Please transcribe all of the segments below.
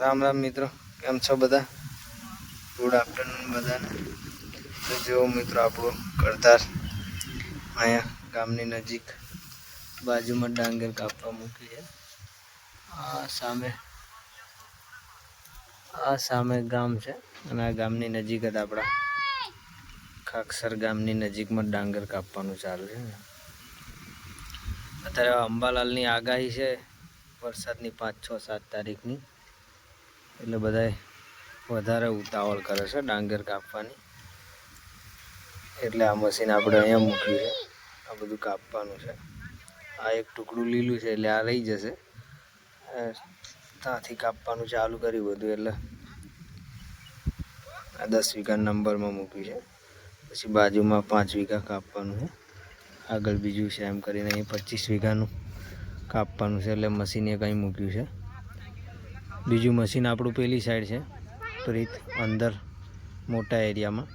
રામ રામ મિત્રો, કેમ છો બધા? ગુડ આફ્ટરનૂન બધાને. તો જેવો મિત્રો આપણો કરતાર અહીંયા ગામની નજીક બાજુમાં ડાંગર કાપવા મૂકી છે. આ સામે આ સામે ગામ છે અને આ ગામની નજીક જ આપણા ખાકસર ગામની નજીકમાં ડાંગર કાપવાનું ચાલુ છે. અત્યારે અંબાલાલની આગાહી છે વરસાદની પાંચ છ સાત તારીખની. એટલે બધાય વધારે ઉતાવળ કરે છે ડાંગર કાપવાની. એટલે આ મશીન આપણે અહીંયા મૂક્યું છે. આ બધું કાપવાનું છે. આ એક ટુકડું લીલું છે એટલે આ રહી જશે. ત્યાંથી કાપવાનું ચાલુ કર્યું બધું એટલે આ દસ વીઘા નંબરમાં મૂક્યું છે. પછી બાજુમાં પાંચ વીઘા કાપવાનું છે. આગળ બીજું છે એમ કરીને અહીં પચીસ વીઘાનું કાપવાનું છે એટલે મશીન અહીં મૂક્યું છે. બીજું મશીન આપણું પેલી સાઈડ છે. પ્રીત, અંદર, મોટા એરિયામાં.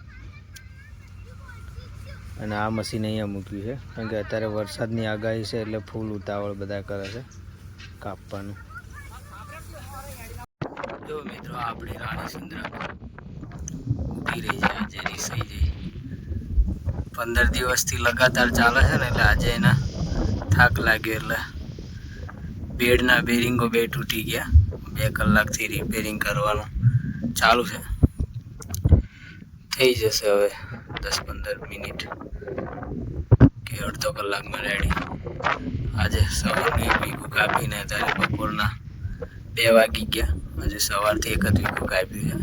અને આ મશીન અહીંયા મૂક્યું છે. કારણ કે અત્યારે વરસાદની આગાહી છે એટલે ફૂલ ઉતાવળ બધા કરે છે કાપવાનું. જો મિત્રો, આપણી રાણી સુંદરા આજે રીસાઈ જઈ પંદર દિવસથી લગાતાર ચાલે છે ને, એટલે આજે એના થાક લાગ્યો, એટલે બેડના બેરિંગો બે તૂટી ગયા. બે કલાકથી રિપેરિંગ કરવાનું ચાલુ છે. થઈ જશે હવે દસ પંદર મિનિટ કે અડધો કલાકમાં રેડી આજે સવારની એક વીકું કાપીને અત્યારે બપોરના બે વાગી ગયા. આજે સવારથી એક જ વીકું કાપ્યું છે.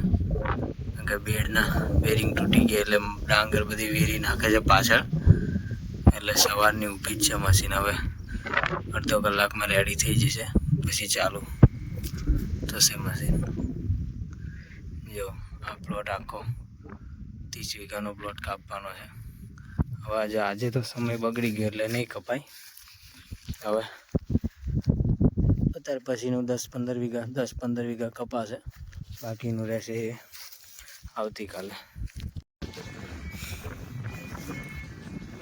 કારણ કે બેડના બેરિંગ તૂટી ગયા એટલે ડાંગર બધી વેરી નાખે છે પાછળ. એટલે સવારની ઊભી જ છે મશીન હવે. અડધો કલાકમાં રેડી થઈ જશે. પછી ચાલુ થશે મશીન જો, આ પ્લોટ આખો ત્રીસ વીઘાનો પ્લોટ કાપવાનો છે. હવે આજે આજે તો સમય બગડી ગયો એટલે નહીં કપાય. હવે અત્યારે પછીનું દસ પંદર વીઘા, દસ પંદર વીઘા કપાશે. બાકીનું રહેશે એ આવતીકાલે.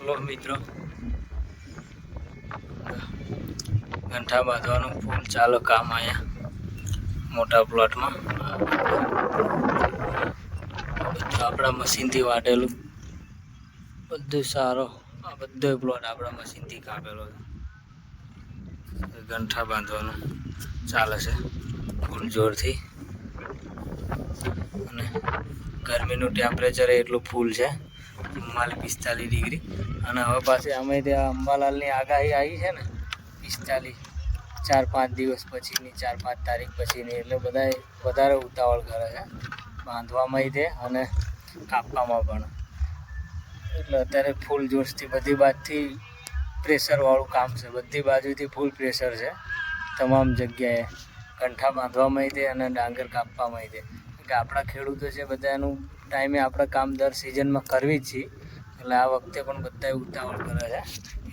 લો મિત્રો. ગંઠા બાંધવાનું ફૂલ ચાલો કામ અહીંયા, મોટા પ્લોટમાં. આપણા મશીનથી વાટેલું. બધું સારો, આ બધો પ્લોટ આપણા મશીનથી કાપેલો છે. ગંઠા બાંધવાનું ચાલે છે, ફૂલ જોરથી. અને ગરમીનું ટેમ્પરેચર એટલું ફૂલ છે. ચુમ્માલીસ પિસ્તાલીસ ડિગ્રી. અને હવે પાછી અમે ત્યાં અંબાલાલની આગાહી આવી છે ને, પિસ્તાલીસ, ચાર પાંચ દિવસ પછીની, ચાર પાંચ તારીખ પછીની, એટલે બધા વધારે ઉતાવળ કરે છે. બાંધવામાં તે અને કાપવામાં પણ. એટલે અત્યારે ફૂલ જોશથી બધી બાજુથી પ્રેશરવાળું કામ છે. બધી બાજુથી ફૂલ પ્રેશર છે. તમામ જગ્યાએ કંઠા બાંધવામાં તે અને ડાંગર કાપવામાં તે કે આપણા ખેડૂતો છે બધાનું ટાઈમે આપણે કામ દર સિઝનમાં કરવી જ છીએ એટલે આ વખતે પણ બધા ઉતાવળ કરે છે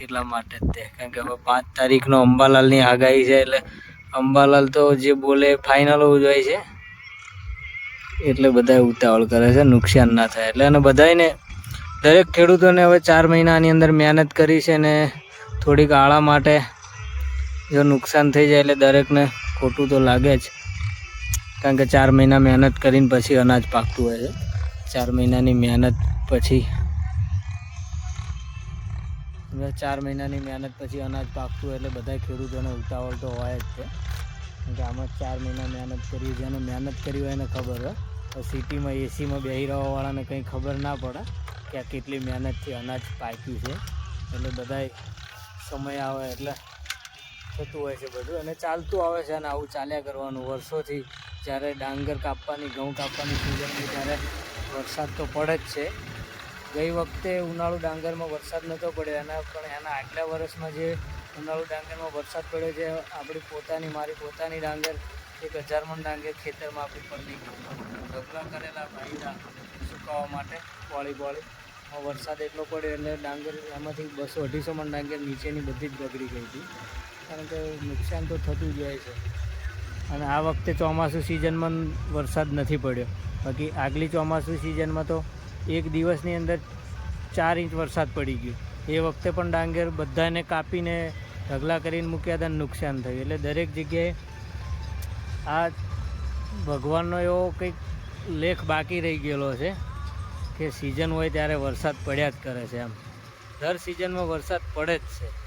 એટલા માટે જ તે. કારણ કે હવે પાંચ તારીખનો અંબાલાલની આગાહી છે એટલે અંબાલાલ તો જે બોલે ફાઇનલ ઉજવાય છે. એટલે બધા ઉતાવળ કરે છે, નુકસાન ના થાય. એટલે અને બધાને દરેક ખેડૂતોને હવે ચાર મહિનાની અંદર મહેનત કરી છે ને થોડીક આળા માટે જો નુકસાન થઈ જાય એટલે દરેકને ખોટું તો લાગે જ. કારણ કે ચાર મહિના મહેનત કરીને પછી અનાજ પાકતું હોય છે. ચાર મહિનાની મહેનત પછી ચાર મહિનાની મહેનત પછી અનાજ પાકતું એટલે બધા ખેડૂતોને ઉતાવળ તો હોય જ છે. કે આમાં ચાર મહિના મહેનત કરી, જેને મહેનત કરી હોય એને ખબર હોય. સિટીમાં, એસીમાં બેસી રહેવાવાળાને કંઈ ખબર ના પડે કે આ કેટલી મહેનતથી અનાજ પાક્યું છે. એટલે બધાય સમય આવે એટલે થતું હોય છે બધું. અને ચાલતું આવે છે અને આવું ચાલ્યા કરવાનું. વર્ષોથી જ્યારે ડાંગર કાપવાની, ઘઉં કાપવાની સિઝન ત્યારે વરસાદ તો પડે જ છે. ગઈ વખતે ઉનાળુ ડાંગરમાં વરસાદ નહોતો પડ્યો એના, પણ એના આગલા વર્ષમાં જે ઉનાળુ ડાંગરમાં વરસાદ પડ્યો છે, આપણી પોતાની, મારી પોતાની ડાંગર, એક હજાર મણ ડાંગર ખેતરમાં આપણી પડી. ઢગલા કરેલા ભાઈના સુકાવવા માટે બોળી બોળી. વરસાદ એટલો પડ્યો એટલે ડાંગર એમાંથી બસો અઢીસો મણ ડાંગર નીચેની બધી જ બગડી ગઈ હતી. કારણ કે નુકસાન તો થતું જ હોય છે. અને આ વખતે ચોમાસું સિઝનમાં વરસાદ નથી પડ્યો. બાકી આગલી ચોમાસું સિઝનમાં તો એક દિવસની અંદર ચાર ઇંચ વરસાદ પડી ગયો. એ વખતે પણ ડાંગર બધાને કાપીને ઢગલા કરીને મૂક્યા હતા નુકસાન થયું. એટલે દરેક જગ્યાએ આ ભગવાનનો એવો કંઈક લેખ બાકી રહી ગયેલો છે કે સિઝન હોય ત્યારે વરસાદ પડ્યા જ કરે છે એમ. દર સિઝનમાં વરસાદ પડે જ છે.